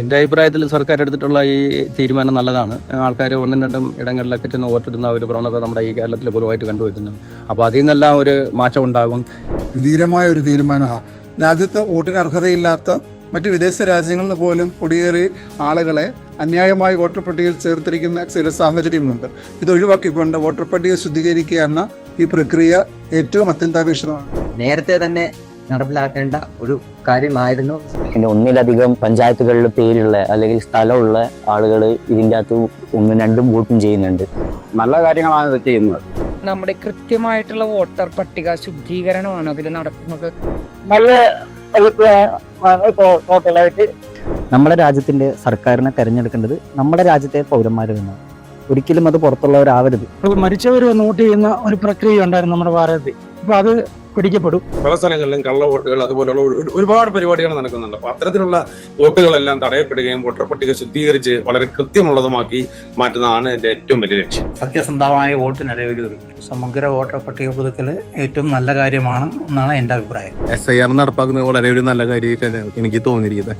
എന്റെ അഭിപ്രായത്തിൽ സർക്കാർ എടുത്തിട്ടുള്ള ഈ തീരുമാനം നല്ലതാണ്. ആൾക്കാർ ഒന്നും രണ്ടും ഇടങ്ങളിലൊക്കെ ചെന്ന് വോട്ടിടുന്ന ഒരു പ്രവണത നമ്മുടെ ഈ കേരളത്തിൽ പൊതുവായിട്ട് കണ്ടുവരുന്നു. അപ്പോൾ അതിൽ നിന്നെല്ലാം ഒരു മാറ്റം ഉണ്ടാകും. ധീരമായ ഒരു തീരുമാനമാണ് രാജ്യത്ത് വോട്ടിന് അർഹതയില്ലാത്ത മറ്റ് വിദേശ രാജ്യങ്ങളിൽ നിന്ന് പോലും കുടിയേറി ആളുകളെ അന്യായമായി വോട്ടർ പട്ടികയിൽ ചേർത്തിരിക്കുന്ന ചില സാഹചര്യങ്ങളുണ്ട്. ഇത് ഒഴിവാക്കിക്കൊണ്ട് വോട്ടർ പട്ടിക ശുദ്ധീകരിക്കുക എന്ന ഈ പ്രക്രിയ ഏറ്റവും അത്യന്താപേക്ഷിതമാണ്. നേരത്തെ തന്നെ നടപ്പിലാക്കേണ്ട ഒരു കാര്യമായിരുന്നു. പിന്നെ ഒന്നിലധികം പഞ്ചായത്തുകളിൽ പേരുള്ള അല്ലെങ്കിൽ സ്ഥലമുള്ള ആളുകൾ ഇതിന്റെ അകത്ത് ഒന്നും രണ്ടും വോട്ടും ചെയ്യുന്നുണ്ട്. നല്ല കാര്യങ്ങളാണ് ഇത് ചെയ്യുന്നത്. നമ്മുടെ കൃത്യമായിട്ടുള്ള വോട്ടർ പട്ടിക ശുദ്ധീകരണമാണ് അതിൽ നടക്കുന്നത്. നല്ല ടോട്ടലായിട്ട്. നമ്മുടെ രാജ്യത്തിന്റെ സർക്കാരിനെ തെരഞ്ഞെടുക്കേണ്ടത് നമ്മുടെ രാജ്യത്തെ പൗരന്മാർ നിന്നാണ്. ഒരിക്കലും അത് പുറത്തുള്ളവരാവരുത്. മരിച്ചവർ വോട്ട് ചെയ്യുന്ന ഒരു പ്രക്രിയ ഉണ്ടായിരുന്നു നമ്മുടെ ഭാരതത്തിൽ. അപ്പൊ അത് പിടിക്കപ്പെടും. പല സ്ഥലങ്ങളിലും കള്ള വോട്ടുകൾ അതുപോലുള്ള ഒരുപാട് പരിപാടികൾ നടക്കുന്നുണ്ട്. അപ്പൊ അത്തരത്തിലുള്ള വോട്ടുകളെല്ലാം തടയപ്പെടുകയും വോട്ടർ പട്ടിക ശുദ്ധീകരിച്ച് വളരെ കൃത്യമുള്ളതുമാക്കി മാറ്റുന്നതാണ് എന്റെ ഏറ്റവും വലിയ ലക്ഷ്യം. സത്യസന്ധമായ വോട്ട് നിലവിൽ സമഗ്ര വോട്ടർ പട്ടിക പുതുക്കൽ ഏറ്റവും നല്ല കാര്യമാണ് എന്നാണ് എന്റെ അഭിപ്രായം. എസ് ഐ ആർ നടപ്പാക്കുന്നത് വളരെ ഒരു നല്ല കാര്യമായിട്ടാണ് എനിക്ക് തോന്നിയിരിക്കുന്നത്.